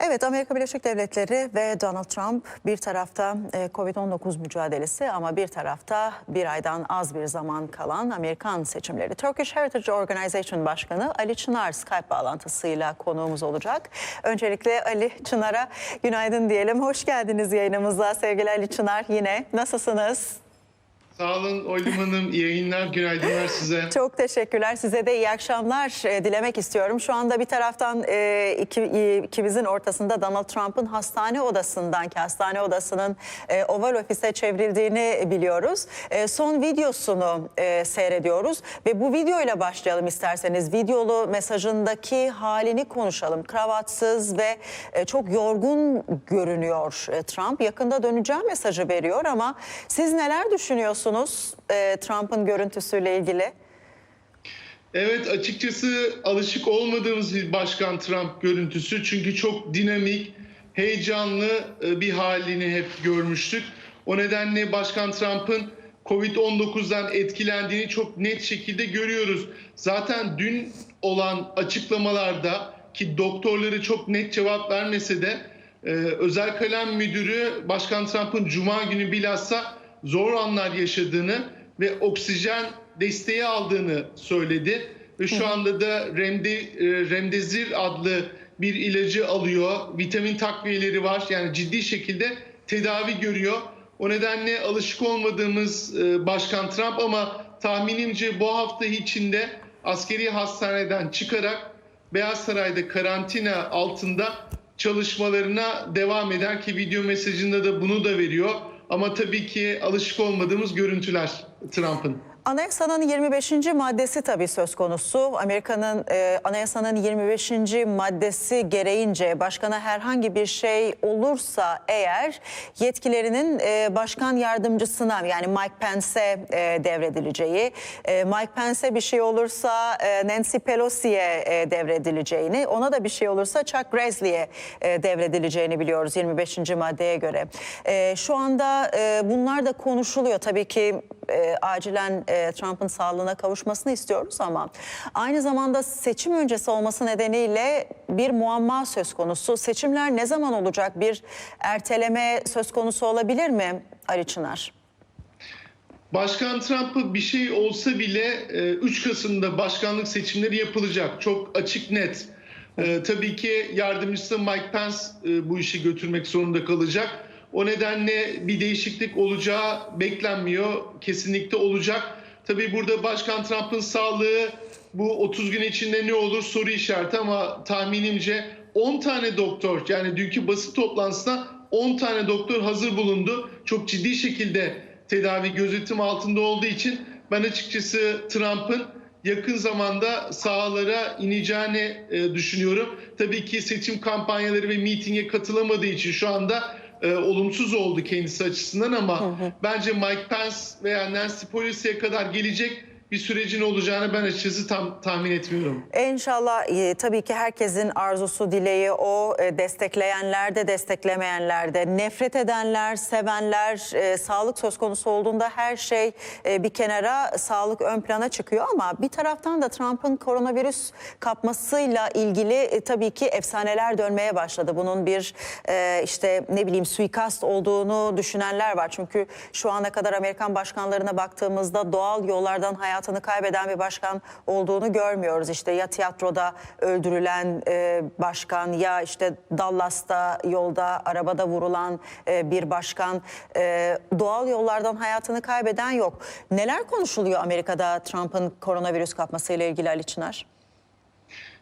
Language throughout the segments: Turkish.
Evet Amerika Birleşik Devletleri ve Donald Trump bir tarafta e, Covid-19 mücadelesi ama bir tarafta bir aydan az bir zaman kalan Amerikan seçimleri. Turkish Heritage Organization Başkanı Ali Çınar Skype bağlantısıyla konuğumuz olacak. Öncelikle Ali Çınar'a günaydın diyelim. Hoş geldiniz yayınımıza sevgili Ali Çınar yine. Nasılsınız? Sağ olun Oylum Hanım. İyi yayınlar, günaydınlar size. Çok teşekkürler. Size de iyi akşamlar e, dilemek istiyorum. Şu anda bir taraftan e, e, ikimizin ortasında Donald Trump'ın hastane odasından ki hastane odasının Oval Ofis'e çevrildiğini biliyoruz. Son videosunu seyrediyoruz ve bu videoyla başlayalım isterseniz. Videolu mesajındaki halini konuşalım. Kravatsız ve çok yorgun görünüyor Trump. Yakında döneceğim mesajı veriyor ama siz neler düşünüyorsunuz e, Trump'ın görüntüsüyle ilgili? Evet açıkçası alışık olmadığımız bir başkan Trump görüntüsü. Çünkü çok dinamik, heyecanlı e, bir halini hep görmüştük. O nedenle Başkan Trump'ın Covid-19'dan etkilendiğini çok net şekilde görüyoruz. Zaten dün olan açıklamalarda ki doktorları çok net cevap vermese de e, özel kalem müdürü Başkan Trump'ın cuma günü bilhassa zor anlar yaşadığını ve oksijen desteği aldığını söyledi. Ve şu anda da Remde, e, Remdesivir adlı bir ilacı alıyor. Vitamin takviyeleri var. Yani ciddi şekilde tedavi görüyor. O nedenle alışık olmadığımız e, Başkan Trump ama tahminimce bu hafta içinde askeri hastaneden çıkarak Beyaz Saray'da karantina altında çalışmalarına devam eder ki video mesajında da bunu da veriyor. Ama tabii ki alışık olmadığımız görüntüler Trump'ın. Anayasanın 25. maddesi tabii söz konusu. Amerika'nın e, anayasanın 25. maddesi gereğince başkana herhangi bir şey olursa eğer yetkilerinin e, başkan yardımcısına yani Mike Pence'e e, devredileceği, e, Mike Pence'e bir şey olursa e, Nancy Pelosi'ye e, devredileceğini, ona da bir şey olursa Chuck Grassley'e e, devredileceğini biliyoruz 25. maddeye göre. E, şu anda e, bunlar da konuşuluyor tabii ki e, acilen e, Trump'ın sağlığına kavuşmasını istiyoruz ama aynı zamanda seçim öncesi olması nedeniyle bir muamma söz konusu. Seçimler ne zaman olacak? Bir erteleme söz konusu olabilir mi Ali Çınar? Başkan Trump'a bir şey olsa bile e, 3 Kasım'da başkanlık seçimleri yapılacak. Çok açık net. E, tabii ki yardımcısı Mike Pence e, bu işi götürmek zorunda kalacak. O nedenle bir değişiklik olacağı beklenmiyor. Kesinlikle olacak. Tabii burada Başkan Trump'ın sağlığı bu 30 gün içinde ne olur soru işareti ama tahminimce 10 tane doktor yani dünkü basın toplantısında 10 tane doktor hazır bulundu. Çok ciddi şekilde tedavi gözetim altında olduğu için ben açıkçası Trump'ın yakın zamanda sahalara ineceğini e, düşünüyorum. Tabii ki seçim kampanyaları ve mitinge katılamadığı için şu anda e, olumsuz oldu kendisi açısından ama hı hı. bence Mike Pence veya Nancy Pelosi'ye kadar gelecek bir sürecin olacağını ben açıkçası tam tahmin etmiyorum. İnşallah e, tabii ki herkesin arzusu, dileği o e, destekleyenler de desteklemeyenler de nefret edenler, sevenler e, sağlık söz konusu olduğunda her şey e, bir kenara sağlık ön plana çıkıyor ama bir taraftan da Trump'ın koronavirüs kapmasıyla ilgili e, tabii ki efsaneler dönmeye başladı. Bunun bir e, işte ne bileyim suikast olduğunu düşünenler var. Çünkü şu ana kadar Amerikan başkanlarına baktığımızda doğal yollardan hayat hayatını kaybeden bir başkan olduğunu görmüyoruz. İşte ya tiyatroda öldürülen e, başkan ya işte Dallas'ta yolda arabada vurulan e, bir başkan e, doğal yollardan hayatını kaybeden yok. Neler konuşuluyor Amerika'da Trump'ın koronavirüs kapmasıyla ilgili Ali Çınar?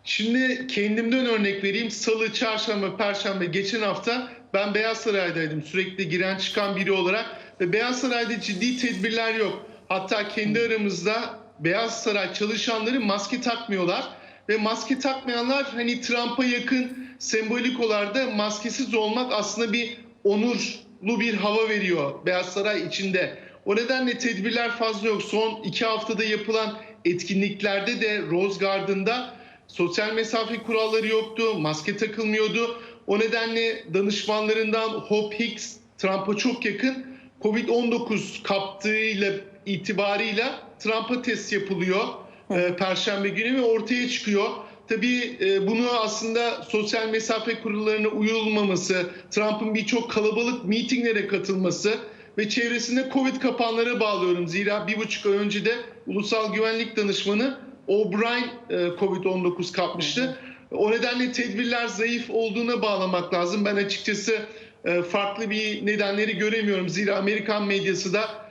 Şimdi kendimden örnek vereyim. Salı, çarşamba, perşembe geçen hafta ben Beyaz Saray'daydım. Sürekli giren çıkan biri olarak ve Beyaz Saray'da ciddi tedbirler yok. Hatta kendi aramızda Beyaz Saray çalışanları maske takmıyorlar ve maske takmayanlar hani Trump'a yakın sembolik olarak da maskesiz olmak aslında bir onurlu bir hava veriyor Beyaz Saray içinde. O nedenle tedbirler fazla yok. Son iki haftada yapılan etkinliklerde de Rose Garden'da sosyal mesafe kuralları yoktu, maske takılmıyordu. O nedenle danışmanlarından Hope Hicks Trump'a çok yakın Covid-19 kaptığıyla itibarıyla Trump'a test yapılıyor e, Perşembe günü ve ortaya çıkıyor. Tabii e, bunu aslında sosyal mesafe kurallarına uyulmaması, Trump'ın birçok kalabalık mitinglere katılması ve çevresinde Covid kapanlara bağlıyorum. Zira bir buçuk ay önce de Ulusal Güvenlik Danışmanı O'Brien e, Covid-19 kapmıştı. O nedenle tedbirler zayıf olduğuna bağlamak lazım. Ben açıkçası e, farklı bir nedenleri göremiyorum. Zira Amerikan medyası da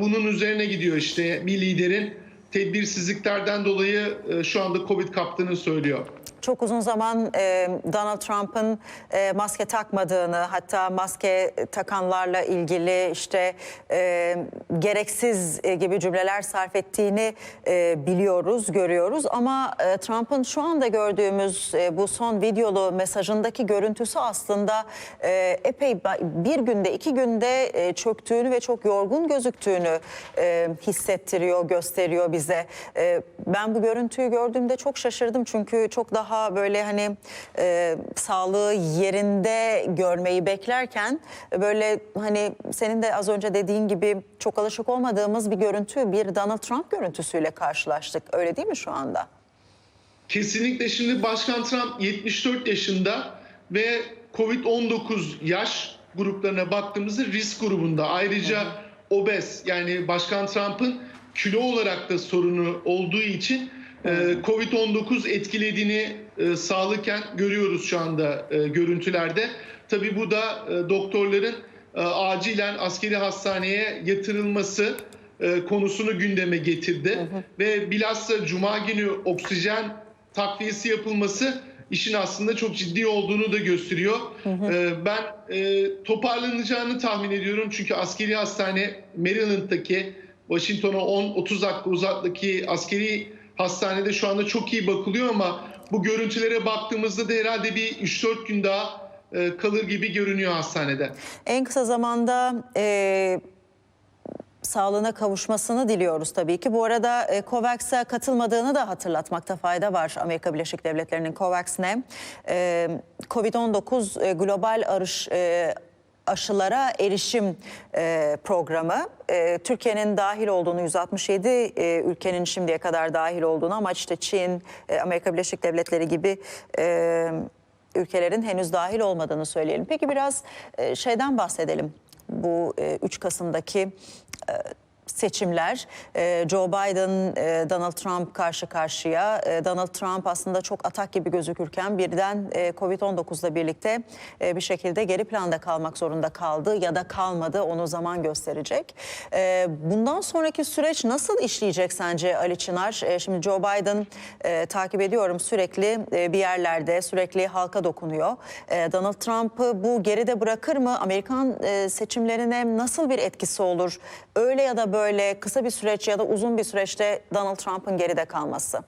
bunun üzerine gidiyor işte bir liderin tedbirsizliklerden dolayı e, şu anda Covid kaptığını söylüyor. Çok uzun zaman e, Donald Trump'ın e, maske takmadığını, hatta maske takanlarla ilgili işte e, gereksiz e, gibi cümleler sarf ettiğini e, biliyoruz, görüyoruz. Ama e, Trump'ın şu anda gördüğümüz e, bu son videolu mesajındaki görüntüsü aslında e, epey bir günde, iki günde e, çöktüğünü ve çok yorgun gözüktüğünü e, hissettiriyor, gösteriyor bize. E, ben bu görüntüyü gördüğümde çok şaşırdım çünkü çok daha böyle hani e, sağlığı yerinde görmeyi beklerken böyle hani senin de az önce dediğin gibi çok alışık olmadığımız bir görüntü, bir Donald Trump görüntüsüyle karşılaştık. Öyle değil mi şu anda? Kesinlikle şimdi Başkan Trump 74 yaşında ve Covid-19 yaş gruplarına baktığımızda risk grubunda. Ayrıca obez yani Başkan Trump'ın kilo olarak da sorunu olduğu için Covid-19 etkilediğini e, sağlıken görüyoruz şu anda e, görüntülerde. Tabii bu da e, doktorların acilen askeri hastaneye yatırılması konusunu gündeme getirdi. Ve bilhassa Cuma günü oksijen takviyesi yapılması işin aslında çok ciddi olduğunu da gösteriyor. E, ben e, toparlanacağını tahmin ediyorum. Çünkü askeri hastane Maryland'daki Washington'a 10-30 dakika uzaktaki askeri hastanede şu anda çok iyi bakılıyor ama bu görüntülere baktığımızda da herhalde bir 3-4 gün daha e, kalır gibi görünüyor hastanede. En kısa zamanda e, sağlığına kavuşmasını diliyoruz tabii ki. Bu arada e, COVAX'a katılmadığını da hatırlatmakta fayda var. Amerika Birleşik Devletleri'nin COVAX ne? E, Covid-19 e, global arış e, aşılara erişim e, programı. E, Türkiye'nin dahil olduğunu 167 e, ülkenin şimdiye kadar dahil olduğunu ama işte Çin, e, Amerika Birleşik Devletleri gibi e, ülkelerin henüz dahil olmadığını söyleyelim. Peki biraz e, şeyden bahsedelim. Bu e, 3 Kasım'daki e, seçimler e, Joe Biden, e, Donald Trump karşı karşıya. E, Donald Trump aslında çok atak gibi gözükürken birden e, Covid-19'la birlikte e, bir şekilde geri planda kalmak zorunda kaldı ya da kalmadı onu zaman gösterecek. E, Bundan sonraki süreç nasıl işleyecek sence Ali Çınar? Şimdi Joe Biden e, takip ediyorum sürekli bir yerlerde sürekli halka dokunuyor. Donald Trump'ı bu geride bırakır mı? Amerikan seçimlerine nasıl bir etkisi olur? Öyle ya da böyle kısa bir süreç ya da uzun bir süreçte Donald Trump'ın geride kalması.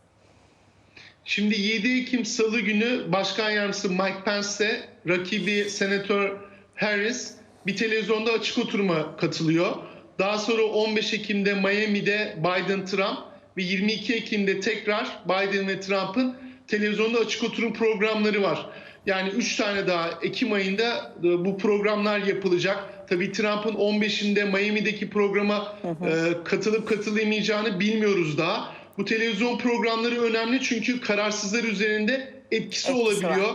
Şimdi 7 Ekim Salı günü Başkan Yardımcısı Mike Pence'le rakibi Senatör Harris bir televizyonda açık oturuma katılıyor. Daha sonra 15 Ekim'de Miami'de Biden-Trump ve 22 Ekim'de tekrar Biden ve Trump'ın televizyonda açık oturum programları var. Yani 3 tane daha Ekim ayında e, bu programlar yapılacak. Tabii Trump'ın 15'inde Miami'deki programa e, katılıp katılamayacağını bilmiyoruz daha. Bu televizyon programları önemli çünkü kararsızlar üzerinde etkisi, Etkisi olabiliyor.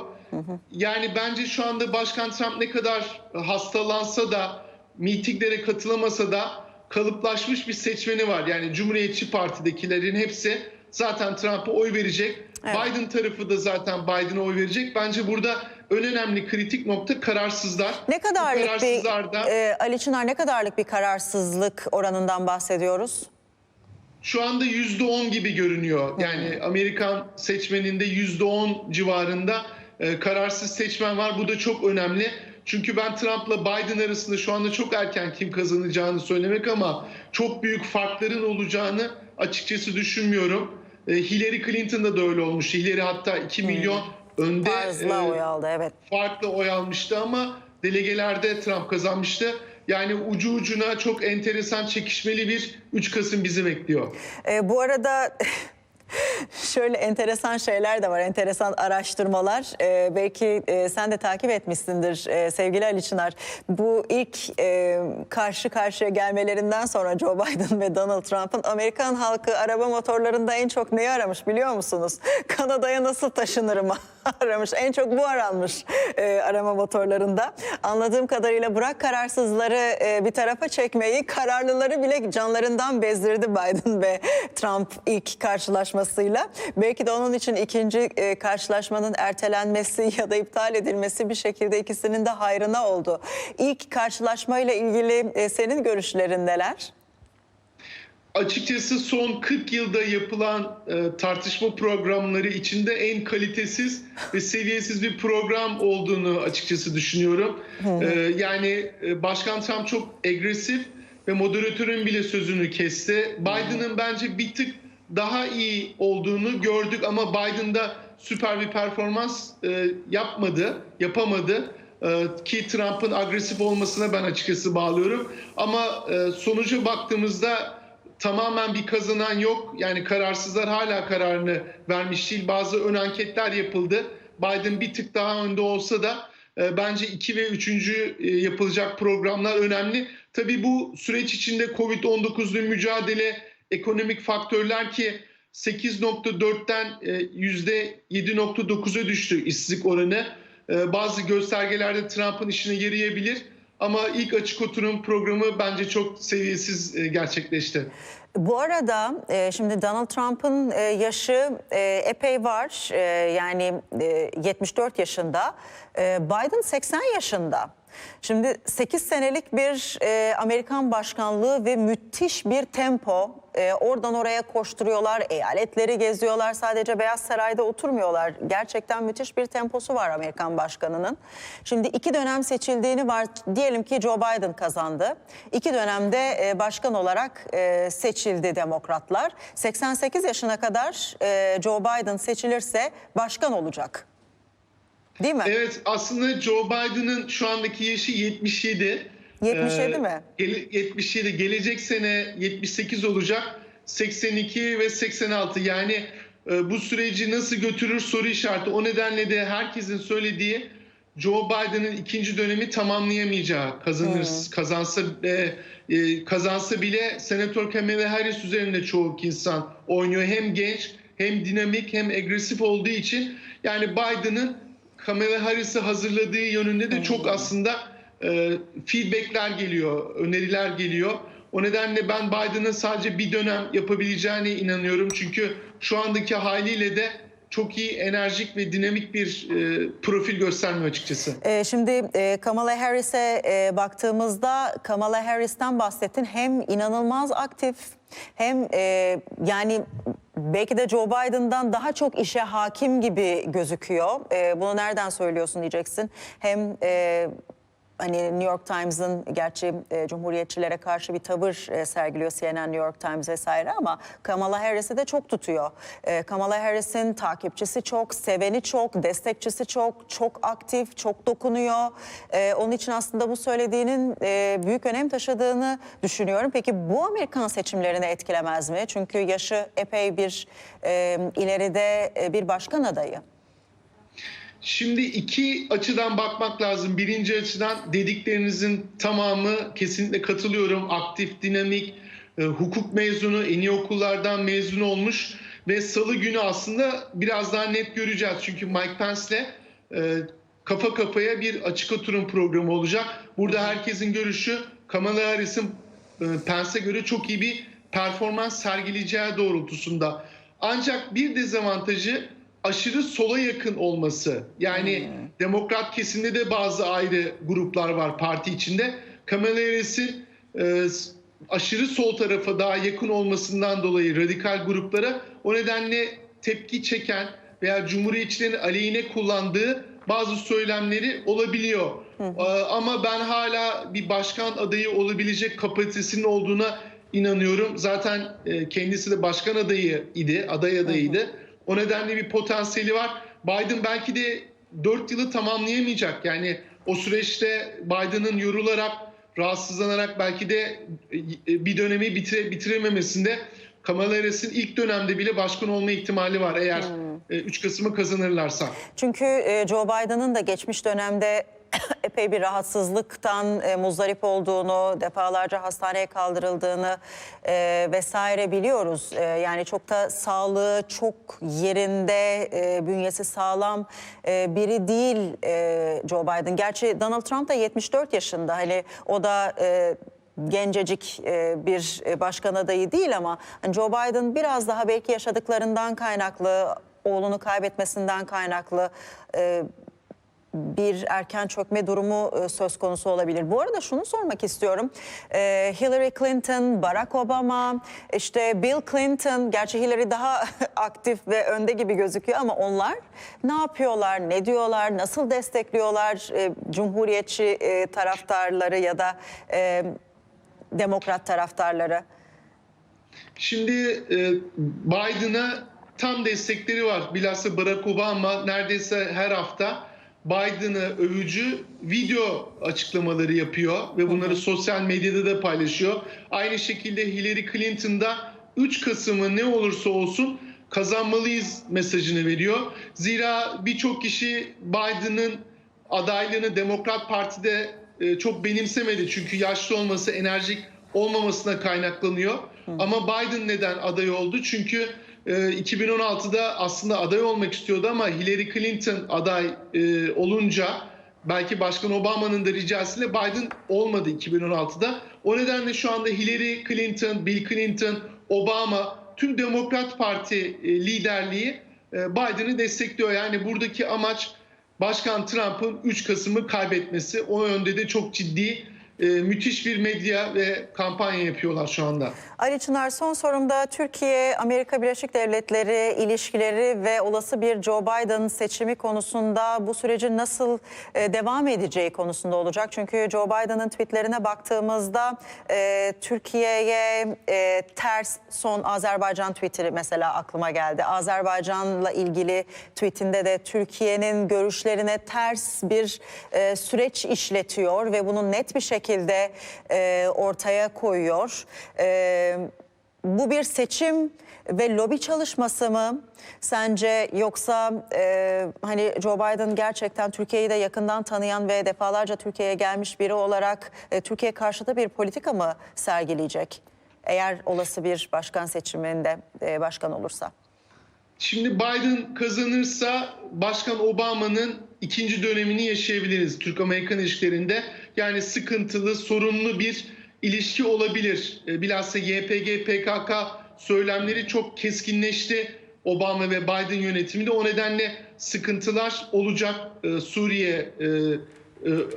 Yani bence şu anda Başkan Trump ne kadar hastalansa da mitinglere katılamasa da kalıplaşmış bir seçmeni var. Yani Cumhuriyetçi Parti'dekilerin hepsi zaten Trump'a oy verecek. Evet. Biden tarafı da zaten Biden'a oy verecek. Bence burada en önemli kritik nokta kararsızlar. Ne Bu kadarlık bir kararsızlarda e, Ali Çınar ne kadarlık bir kararsızlık oranından bahsediyoruz? şu anda %10 gibi görünüyor. Yani Amerikan seçmeninde %10 civarında e, kararsız seçmen var. Bu da çok önemli. Çünkü ben Trump'la Biden arasında şu anda çok erken kim kazanacağını söylemek ama çok büyük farkların olacağını açıkçası düşünmüyorum. E, Hillary Clinton'da da öyle olmuş. Hillary hatta 2 milyon önde Fazla e, oy aldı evet. farklı oy almıştı ama delegelerde Trump kazanmıştı. Yani ucu ucuna çok enteresan çekişmeli bir 3 Kasım bizi bekliyor. E, bu arada Şöyle enteresan şeyler de var, enteresan araştırmalar. Ee, belki e, sen de takip etmişsindir e, sevgili Ali Çınar. Bu ilk e, karşı karşıya gelmelerinden sonra Joe Biden ve Donald Trump'ın Amerikan halkı araba motorlarında en çok neyi aramış biliyor musunuz? Kanada'ya nasıl taşınırım aramış. En çok bu aranmış e, arama motorlarında. Anladığım kadarıyla bırak kararsızları e, bir tarafa çekmeyi, kararlıları bile canlarından bezdirdi Biden ve Trump ilk karşılaşmasıyla. Belki de onun için ikinci e, karşılaşmanın ertelenmesi ya da iptal edilmesi bir şekilde ikisinin de hayrına oldu. İlk karşılaşmayla ilgili e, senin görüşlerin neler? Açıkçası son 40 yılda yapılan e, tartışma programları içinde en kalitesiz ve seviyesiz bir program olduğunu açıkçası düşünüyorum. E, yani e, Başkan Trump çok agresif ve moderatörün bile sözünü kesti. Biden'ın bence bir tık daha iyi olduğunu gördük ama Biden'da süper bir performans e, yapmadı, yapamadı. E, ki Trump'ın agresif olmasına ben açıkçası bağlıyorum. Ama e, sonuca baktığımızda tamamen bir kazanan yok. Yani kararsızlar hala kararını vermiş değil. Bazı ön anketler yapıldı. Biden bir tık daha önde olsa da e, bence 2 ve 3. yapılacak programlar önemli. Tabii bu süreç içinde Covid-19'lu mücadele, ekonomik faktörler ki 8.4'ten e, %7.9'a düştü işsizlik oranı. E, bazı göstergelerde Trump'ın işine yarayabilir. Ama ilk açık oturum programı bence çok seviyesiz e, gerçekleşti. Bu arada e, şimdi Donald Trump'ın e, yaşı e, epey var. E, yani e, 74 yaşında. E, Biden 80 yaşında. Şimdi 8 senelik bir e, Amerikan başkanlığı ve müthiş bir tempo. E, oradan oraya koşturuyorlar, eyaletleri geziyorlar. Sadece Beyaz Saray'da oturmuyorlar. Gerçekten müthiş bir temposu var Amerikan başkanının. Şimdi iki dönem seçildiğini var. Diyelim ki Joe Biden kazandı. İki dönemde e, başkan olarak e, seçildi demokratlar. 88 yaşına kadar e, Joe Biden seçilirse başkan olacak. Değil mi? Evet aslında Joe Biden'ın şu andaki yaşı 77. 77 Ee, mi? gele- 77. Gelecek sene 78 olacak. 82 ve 86 yani e, bu süreci nasıl götürür soru işareti. O nedenle de herkesin söylediği Joe Biden'ın ikinci dönemi tamamlayamayacağı kazanır kazansa e, e, kazansa bile Senatör Kamala Harris üzerinde çoğu insan oynuyor. Hem genç hem dinamik hem agresif olduğu için yani Biden'ın Kamala Harris'i hazırladığı yönünde de çok aslında e, feedbackler geliyor, öneriler geliyor. O nedenle ben Biden'ın sadece bir dönem yapabileceğine inanıyorum. Çünkü şu andaki haliyle de çok iyi, enerjik ve dinamik bir e, profil göstermiyor açıkçası. Ee, şimdi e, Kamala Harris'e e, baktığımızda Kamala Harris'ten bahsettin. Hem inanılmaz aktif hem e, yani belki de Joe Biden'dan daha çok işe hakim gibi gözüküyor. E, bunu nereden söylüyorsun diyeceksin. Hem e, hani New York Times'ın gerçi e, cumhuriyetçilere karşı bir tavır e, sergiliyor CNN, New York Times vesaire ama Kamala Harris'i de çok tutuyor. E, Kamala Harris'in takipçisi çok, seveni çok, destekçisi çok, çok aktif, çok dokunuyor. E, onun için aslında bu söylediğinin e, büyük önem taşıdığını düşünüyorum. Peki bu Amerikan seçimlerini etkilemez mi? Çünkü yaşı epey bir e, ileride e, bir başkan adayı. Şimdi iki açıdan bakmak lazım. Birinci açıdan dediklerinizin tamamı kesinlikle katılıyorum. Aktif, dinamik, e, hukuk mezunu, en iyi okullardan mezun olmuş ve salı günü aslında biraz daha net göreceğiz. Çünkü Mike Pence'le e, kafa kafaya bir açık oturum programı olacak. Burada herkesin görüşü Kamala Harris'in e, Pence'e göre çok iyi bir performans sergileyeceği doğrultusunda. Ancak bir dezavantajı aşırı sola yakın olması. Yani demokrat kesimde de bazı ayrı gruplar var parti içinde. Kamala Harris'in e, aşırı sol tarafa daha yakın olmasından dolayı radikal gruplara o nedenle tepki çeken veya cumhuriyetçilerin aleyhine kullandığı bazı söylemleri olabiliyor. Ee, Ama ben hala bir başkan adayı olabilecek kapasitesinin olduğuna inanıyorum. Zaten e, kendisi de başkan adayı idi, aday adayıydı. O nedenle bir potansiyeli var. Biden belki de 4 yılı tamamlayamayacak. Yani o süreçte Biden'ın yorularak, rahatsızlanarak belki de e, bir dönemi bitire, bitirememesinde Kamala Harris'in ilk dönemde bile başkan olma ihtimali var eğer e, 3 Kasım'ı kazanırlarsa. Çünkü e, Joe Biden'ın da geçmiş dönemde epey bir rahatsızlıktan e, muzdarip olduğunu, defalarca hastaneye kaldırıldığını e, vesaire biliyoruz. E, yani çok da sağlığı çok yerinde, e, bünyesi sağlam e, biri değil e, Joe Biden. Gerçi Donald Trump da 74 yaşında. Hani o da e, gencecik e, bir e, başkan adayı değil ama hani Joe Biden biraz daha belki yaşadıklarından kaynaklı, oğlunu kaybetmesinden kaynaklı e, bir erken çökme durumu e, söz konusu olabilir. Bu arada şunu sormak istiyorum. E, Hillary Clinton, Barack Obama, işte Bill Clinton, gerçi Hillary daha aktif ve önde gibi gözüküyor ama onlar ne yapıyorlar, ne diyorlar, nasıl destekliyorlar e, Cumhuriyetçi taraftarları ya da Demokrat taraftarları? Şimdi e, Biden'a tam destekleri var. Bilhassa Barack Obama neredeyse her hafta Biden'ı övücü video açıklamaları yapıyor ve bunları sosyal medyada da paylaşıyor. Aynı şekilde Hillary Clinton da 3 Kasım'ı ne olursa olsun kazanmalıyız mesajını veriyor. Zira birçok kişi Biden'ın adaylığını Demokrat Parti'de e, çok benimsemedi. Çünkü yaşlı olması, enerjik olmamasına kaynaklanıyor. Ama Biden neden aday oldu? Çünkü e, 2016'da aslında aday olmak istiyordu ama Hillary Clinton aday e, olunca belki Başkan Obama'nın da ricasıyla Biden olmadı 2016'da. O nedenle şu anda Hillary Clinton, Bill Clinton, Obama tüm Demokrat Parti e, liderliği e, Biden'ı destekliyor. Yani buradaki amaç Başkan Trump'ın 3 Kasım'ı kaybetmesi. O yönde de çok ciddi, e, müthiş bir medya ve kampanya yapıyorlar şu anda. Ali Çınar son sorumda Türkiye, Amerika Birleşik Devletleri ilişkileri ve olası bir Joe Biden seçimi konusunda bu sürecin nasıl e, devam edeceği konusunda olacak. Çünkü Joe Biden'ın tweetlerine baktığımızda e, Türkiye'ye e, ters son Azerbaycan tweet'i mesela aklıma geldi. Azerbaycan'la ilgili tweetinde de Türkiye'nin görüşlerine ters bir e, süreç işletiyor ve bunu net bir şekilde e, ortaya koyuyor. E, bu bir seçim ve lobi çalışması mı sence yoksa e, hani Joe Biden gerçekten Türkiye'yi de yakından tanıyan ve defalarca Türkiye'ye gelmiş biri olarak e, Türkiye karşıtı bir politika mı sergileyecek? Eğer olası bir başkan seçiminde e, başkan olursa. Şimdi Biden kazanırsa Başkan Obama'nın ikinci dönemini yaşayabiliriz Türk-Amerikan ilişkilerinde. Yani sıkıntılı, sorunlu bir ilişki olabilir. E, Bilhassa YPG, PKK söylemleri çok keskinleşti Obama ve Biden yönetiminde. O nedenle sıkıntılar olacak e, Suriye e,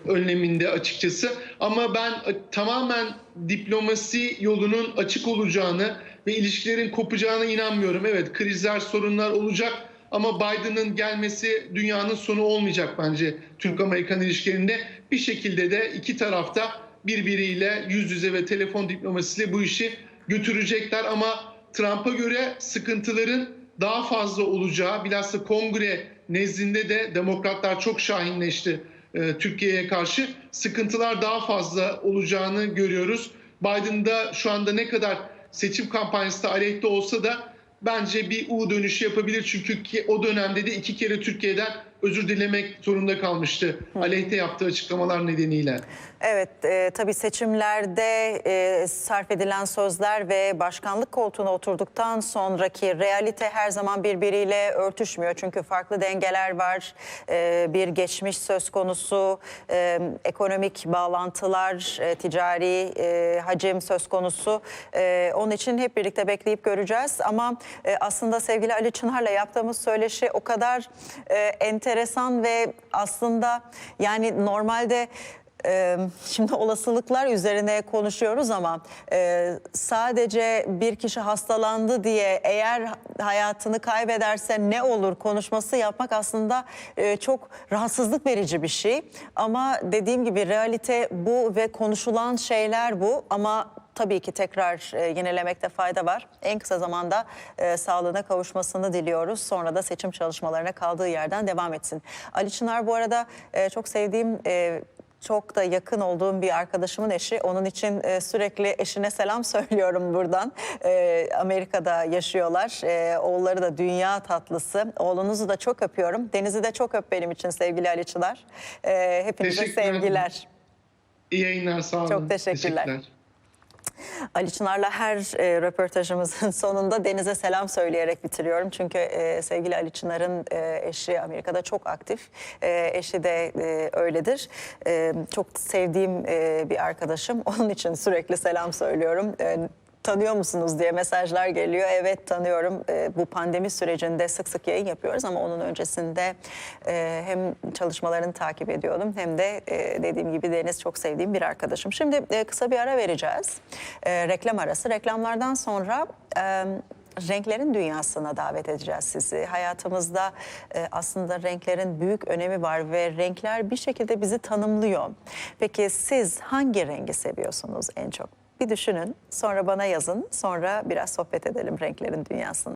önleminde açıkçası. Ama ben tamamen diplomasi yolunun açık olacağını ve ilişkilerin kopacağına inanmıyorum. Evet krizler, sorunlar olacak ama Biden'ın gelmesi dünyanın sonu olmayacak bence Türk-Amerikan ilişkilerinde. Bir şekilde de iki tarafta birbiriyle yüz yüze ve telefon diplomasisiyle bu işi götürecekler ama Trump'a göre sıkıntıların daha fazla olacağı bilhassa kongre nezdinde de demokratlar çok şahinleşti e, Türkiye'ye karşı sıkıntılar daha fazla olacağını görüyoruz. Biden da şu anda ne kadar seçim kampanyası da aleyhte olsa da bence bir U dönüşü yapabilir. Çünkü o dönemde de iki kere Türkiye'den özür dilemek zorunda kalmıştı. Aleyhte yaptığı açıklamalar nedeniyle. Evet, e, tabii seçimlerde e, sarf edilen sözler ve başkanlık koltuğuna oturduktan sonraki realite her zaman birbiriyle örtüşmüyor. Çünkü farklı dengeler var, e, bir geçmiş söz konusu, e, ekonomik bağlantılar, e, ticari e, hacim söz konusu. E, onun için hep birlikte bekleyip göreceğiz. Ama e, aslında sevgili Ali Çınar'la yaptığımız söyleşi o kadar e, enteresan ve aslında yani normalde... Ee, şimdi olasılıklar üzerine konuşuyoruz ama e, sadece bir kişi hastalandı diye eğer hayatını kaybederse ne olur konuşması yapmak aslında e, çok rahatsızlık verici bir şey. Ama dediğim gibi realite bu ve konuşulan şeyler bu ama tabii ki tekrar e, yenilemekte fayda var. En kısa zamanda e, sağlığına kavuşmasını diliyoruz. Sonra da seçim çalışmalarına kaldığı yerden devam etsin. Ali Çınar bu arada e, çok sevdiğim... E, çok da yakın olduğum bir arkadaşımın eşi. Onun için e, sürekli eşine selam söylüyorum buradan. E, Amerika'da yaşıyorlar. E, oğulları da dünya tatlısı. Oğlunuzu da çok öpüyorum. Deniz'i de çok öp benim için sevgili Ali Çınar. E, hepinize sevgiler. İyi yayınlar sağ olun. Çok teşekkürler. Ali Çınar'la her e, röportajımızın sonunda Deniz'e selam söyleyerek bitiriyorum. Çünkü e, sevgili Ali Çınar'ın e, eşi Amerika'da çok aktif. E, eşi de e, öyledir. E, çok sevdiğim e, bir arkadaşım. Onun için sürekli selam söylüyorum. E, tanıyor musunuz diye mesajlar geliyor. Evet tanıyorum. E, bu pandemi sürecinde sık sık yayın yapıyoruz ama onun öncesinde e, hem çalışmalarını takip ediyordum hem de e, dediğim gibi Deniz çok sevdiğim bir arkadaşım. Şimdi e, kısa bir ara vereceğiz. E, reklam arası. Reklamlardan sonra e, renklerin dünyasına davet edeceğiz sizi. Hayatımızda e, aslında renklerin büyük önemi var ve renkler bir şekilde bizi tanımlıyor. Peki siz hangi rengi seviyorsunuz en çok? Bir düşünün, sonra bana yazın, sonra biraz sohbet edelim renklerin dünyasında.